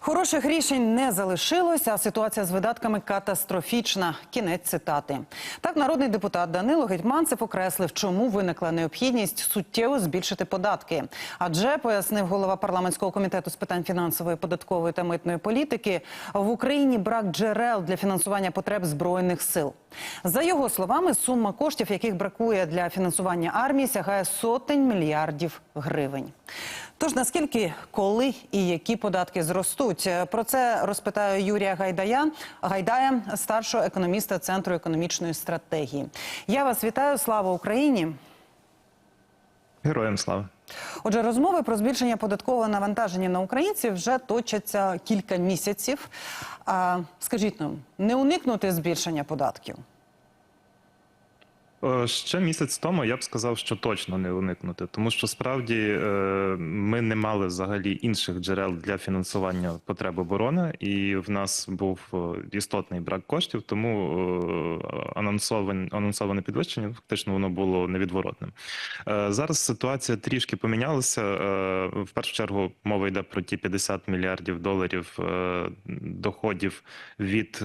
Хороших рішень не залишилося, а ситуація з видатками катастрофічна. Кінець цитати. Так, народний депутат Данило Гетьманцев окреслив, чому виникла необхідність суттєво збільшити податки. Адже пояснив голова парламентського комітету з питань фінансової, податкової та митної політики, в Україні брак джерел для фінансування потреб збройних сил. За його словами, сума коштів, яких бракує для фінансування армії, сягає сотень мільярдів гривень. Тож наскільки, коли і які податки зростуть? Про це розпитаю Юрія Гайдая, Гайдая, старшого економіста Центру економічної стратегії. Я вас вітаю. Слава Україні! Героям слава. Отже, розмови про збільшення податкового навантаження на українців вже точаться кілька місяців. А, скажіть нам, не уникнути збільшення податків? Е, Ще місяць тому я б сказав, що точно не уникнути, тому що справді е, ми не мали взагалі інших джерел для фінансування потреб оборони, і в нас був е, істотний брак коштів, тому анонсоване, анонсоване підвищення фактично воно було невідворотним. Зараз ситуація трішки помінялася. В першу чергу мова йде про ті 50 мільярдів доларів доходів від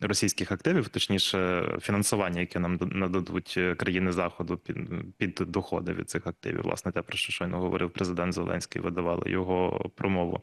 російських активів, точніше, фінансування, яке нам нададуть е, країни заходу під, під доходи від цих активів. Власне, те про що щойно говорив президент Зеленський, видавали його промову.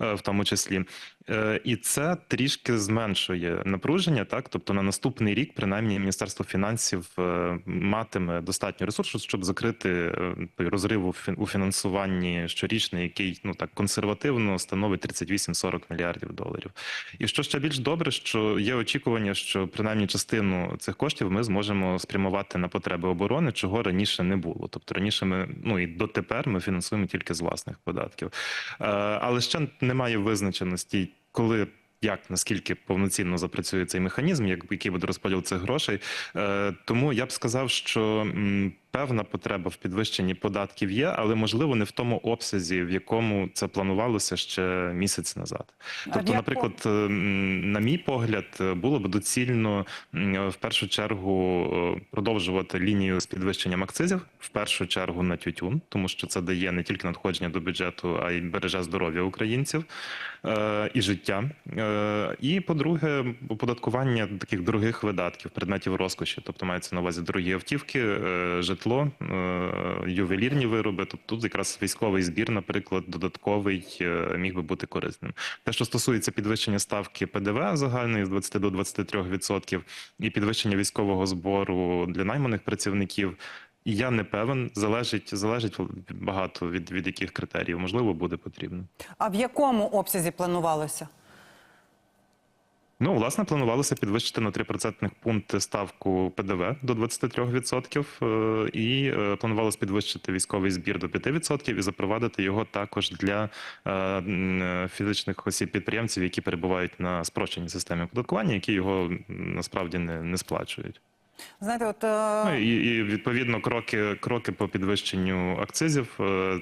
Е, В тому числі, Е, і це трішки зменшує напруження. Так, тобто на наступний рік, принаймні, міністерство фінансів е, матиме достатньо ресурсу, щоб закрити розрив у фінансуванні щорічний, який ну так консервативно становить 38-40 мільярдів доларів. І що ще більш добре, що є очікування, що принаймні частину цих коштів ми зможемо спрямувати на потреби оборони, чого раніше не було. Тобто раніше ми ну і дотепер ми фінансуємо тільки з власних податків, але ще немає визначеності, коли. Як наскільки повноцінно запрацює цей механізм, як який буде розподіл цих грошей, Е, тому я б сказав, що певна потреба в підвищенні податків є, але можливо не в тому обсязі, в якому це планувалося ще місяць назад. Тобто, наприклад, на мій погляд, було б доцільно в першу чергу е, продовжувати лінію з підвищенням акцизів, в першу чергу на тютюн, тому що це дає не тільки надходження до бюджету, а й береже здоров'я українців е, і життя. Е, І по-друге, оподаткування таких дорогих видатків, предметів розкоші, тобто мається на увазі дорогі автівки, е, житло, е, ювелірні вироби. Тобто тут якраз військовий збір, наприклад, додатковий е, міг би бути корисним. Те, що стосується підвищення ставки ПДВ загальної з 20 до 23% і підвищення військового збору для найманих працівників. Я не певен, залежить залежить багато від, від яких критеріїв можливо буде потрібно. А в якому обсязі планувалося? Ну, власне, планувалося підвищити на 3 процентних пункти ставку ПДВ до 23%, е, і е, планувалося підвищити військовий збір до 5% і запровадити його також для е, фізичних осіб підприємців, які перебувають на спрощеній системі оподаткування, які його насправді не, не сплачують. Знаєте, от Ну, і, і відповідно кроки, кроки по підвищенню акцизів.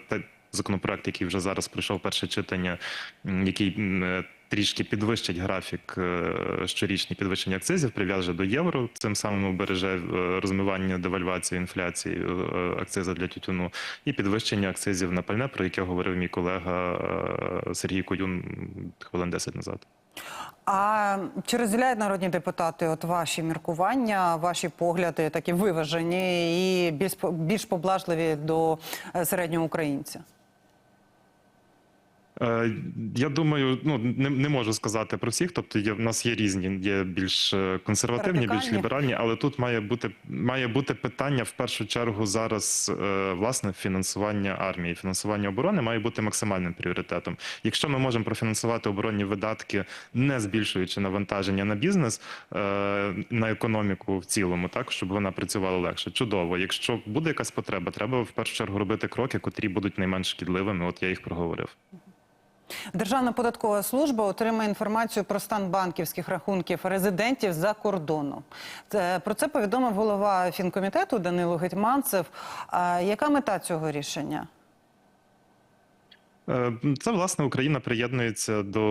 Та законопроект, який вже зараз пройшов перше читання, який трішки підвищить графік е, щорічні підвищення акцизів, прив'яже до євро. Цим самим убереже е, розмивання девальвації інфляції е, акциза для тютюну і підвищення акцизів на пальне, про яке говорив мій колега Сергій Коюн хвилин 10 назад. А чи розділяють народні депутати от ваші міркування, ваші погляди такі виважені і більш, більш поблажливі до середнього українця? Е, Я думаю, ну не, не можу сказати про всіх. Тобто, є в нас є різні, є більш е, консервативні, більш ліберальні, але тут має бути має бути питання в першу чергу зараз е, власне фінансування армії, фінансування оборони має бути максимальним пріоритетом. Якщо ми можемо профінансувати оборонні видатки, не збільшуючи навантаження на бізнес, на економіку в цілому, так щоб вона працювала легше. Чудово. Якщо буде якась потреба, треба в першу чергу робити кроки, котрі будуть найменш шкідливими. От я їх проговорив. Державна податкова служба отримає інформацію про стан банківських рахунків резидентів за кордоном. Про це повідомив голова фінкомітету Данило Гетьманцев. Яка мета цього рішення? Е, Це власне Україна приєднується до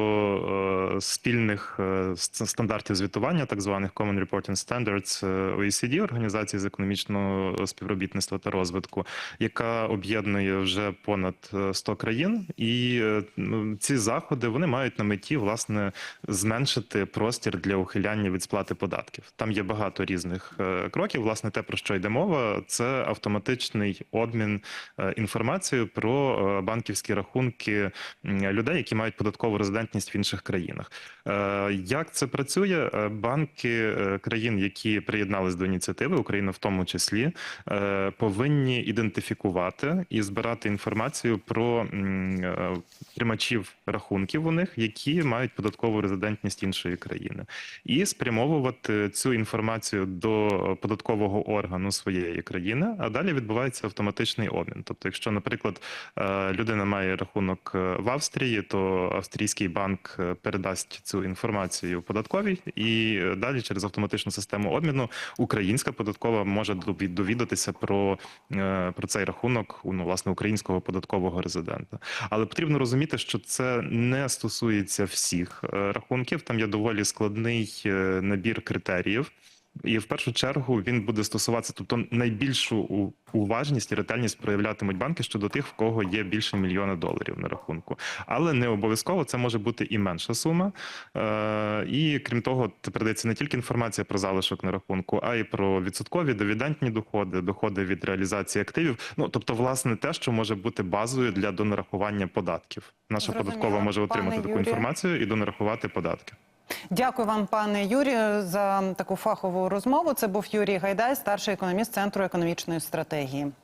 е, спільних е, стандартів звітування, так званих Common Reporting Standards е, OECD, організації з економічного співробітництва та розвитку, яка об'єднує вже понад е, 100 країн, і е, ну, ці заходи вони мають на меті власне зменшити простір для ухиляння від сплати податків. Там є багато різних е, кроків. Власне, те про що йде мова, це автоматичний обмін е, інформацією про е, банківські рахунки людей, які мають податкову резидентність в інших країнах. Е, Як це працює? Е, Банки е, країн, які приєднались до ініціативи, Україна в тому числі, повинні ідентифікувати і збирати інформацію про тримачів рахунків у них, які мають податкову резидентність іншої країни, і спрямовувати цю інформацію до податкового органу своєї країни. А далі відбувається автоматичний обмін. Тобто, якщо, наприклад, людина має рахунок в Австрії, то австрійський банк е, передасть цю інформацію податковій, і е, далі через автоматичну систему обміну українська податкова може довід- довідатися про, е, про цей рахунок ну, власне українського податкового резидента. Але потрібно розуміти, що це не стосується всіх е, рахунків. Там є доволі складний набір критеріїв. І в першу чергу він буде стосуватися, тобто найбільшу уважність і ретельність проявлятимуть банки щодо тих, в кого є більше мільйона доларів на рахунку. Але не обов'язково це може бути і менша сума. Е, і крім того, тепер дається не тільки інформація про залишок на рахунку, а й про відсоткові дивідендні доходи, доходи від реалізації активів. Ну тобто, власне, те, що може бути базою для донарахування податків. Наша Зрозуміло. податкова може отримати Пане таку Юрію. інформацію і донарахувати податки. Дякую вам, пане Юрію, за таку фахову розмову. Це був Юрій Гайдай, старший економіст Центру економічної стратегії.